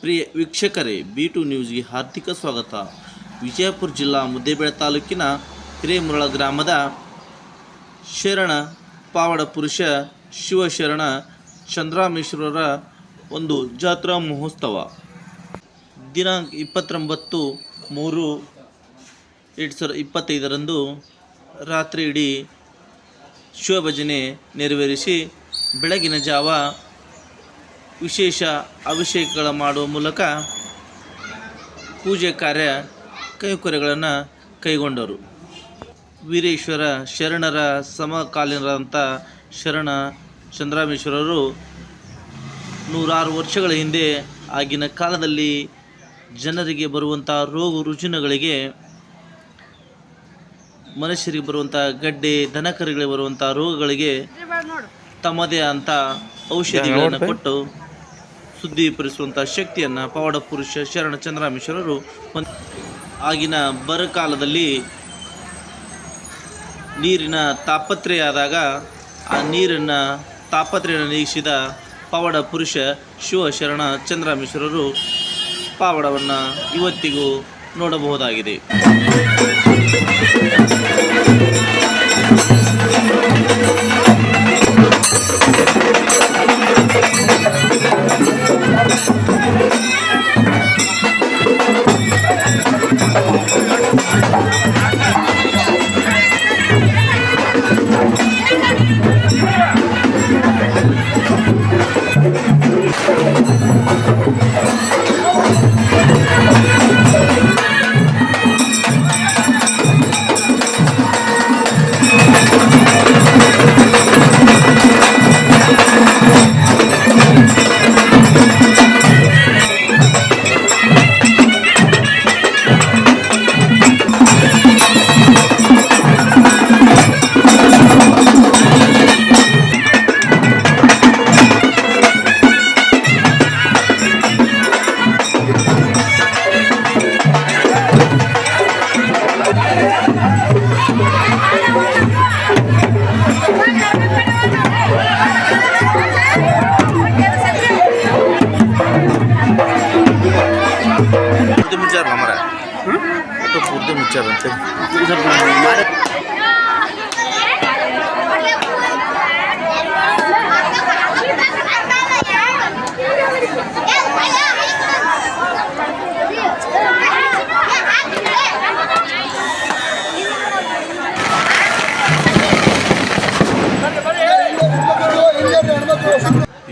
ಪ್ರಿಯ ವೀಕ್ಷಕರೇ, B to ನ್ಯೂಸ್ಗೆ ಹಾರ್ದಿಕ ಸ್ವಾಗತ. ವಿಜಯಪುರ ಜಿಲ್ಲಾ ಮುದ್ದೇಬೇಳೆ ತಾಲೂಕಿನ ಹಿರೇಮುರಳ ಗ್ರಾಮದ ಶರಣ ಪಾವಡ ಪುರುಷ ಶಿವಶರಣ ಚಂದ್ರಾಮೇಶ್ವರರ ಒಂದು ಜಾತ್ರಾ ಮಹೋತ್ಸವ. ದಿನಾಂಕ ಇಪ್ಪತ್ತೊಂಬತ್ತು ಮೂರು ಎರಡು ಸಾವಿರದ ಇಪ್ಪತ್ತೈದರಂದು ರಾತ್ರಿ ಇಡೀ ಶಿವಭಜನೆ ನೆರವೇರಿಸಿ ಬೆಳಗಿನ ಜಾವ ವಿಶೇಷ ಅಭಿಷೇಕಗಳ ಮಾಡುವ ಮೂಲಕ ಪೂಜೆ ಕಾರ್ಯ ಕೈಕೊರೆಗಳನ್ನು ಕೈಗೊಂಡರು. ವೀರೇಶ್ವರ ಶರಣರ ಸಮಕಾಲೀನರಾದಂಥ ಶರಣ ಚಂದ್ರಾಮೇಶ್ವರರು ನೂರಾರು ವರ್ಷಗಳ ಹಿಂದೆ ಆಗಿನ ಕಾಲದಲ್ಲಿ ಜನರಿಗೆ ಬರುವಂಥ ರೋಗ ರುಜಿನಗಳಿಗೆ ಮನುಷ್ಯರಿಗೆ ಬರುವಂಥ ಗಡ್ಡೆ ದನಕರುಗಳಿಗೆ ಬರುವಂಥ ರೋಗಗಳಿಗೆ ತಮ್ಮದೇ ಅಂತ ಔಷಧಿಗಳನ್ನು ಕೊಟ್ಟು ಶುದ್ಧೀಕರಿಸುವಂಥ ಶಕ್ತಿಯನ್ನು ಪವಾಡ ಪುರುಷ ಶರಣ ಚಂದ್ರಾಮೇಶ್ವರರು ಆಗಿನ ಬರಕಾಲದಲ್ಲಿ ನೀರಿನ ತಾಪತ್ರೆಯಾದಾಗ ಆ ನೀರನ್ನು ತಾಪತ್ರೆಯನ್ನು ನೀಗಿಸಿದ ಪವಾಡ ಪುರುಷ ಶಿವಶರಣ ಚಂದ್ರಾಮೇಶ್ವರರು ಪಾವಡವನ್ನು ಇವತ್ತಿಗೂ ನೋಡಬಹುದಾಗಿದೆ.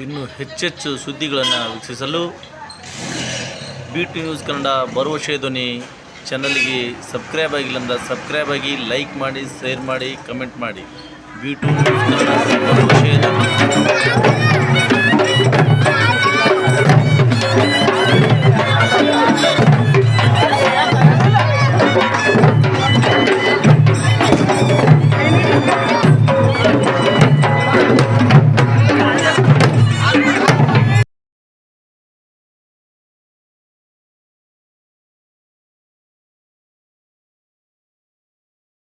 ಇನ್ನು ಹೆಚ್ಚೆಚ್ಚು ಸುದ್ದಿಗಳನ್ನು ವೀಕ್ಷಿಸಲು ಬಿ ಟಿ ನ್ಯೂಸ್ ಕನ್ನಡ ಭರವಸೆ ಧ್ವನಿ ಚಾನಲ್ಗೆ ಸಬ್ಸ್ಕ್ರೈಬ್ ಆಗಿಲ್ಲ ಅಂದ್ರೆ ಸಬ್ಸ್ಕ್ರೈಬ್ ಆಗಿ ಲೈಕ್ ಮಾಡಿ ಶೇರ್ ಮಾಡಿ ಕಮೆಂಟ್ ಮಾಡಿ ಬಿ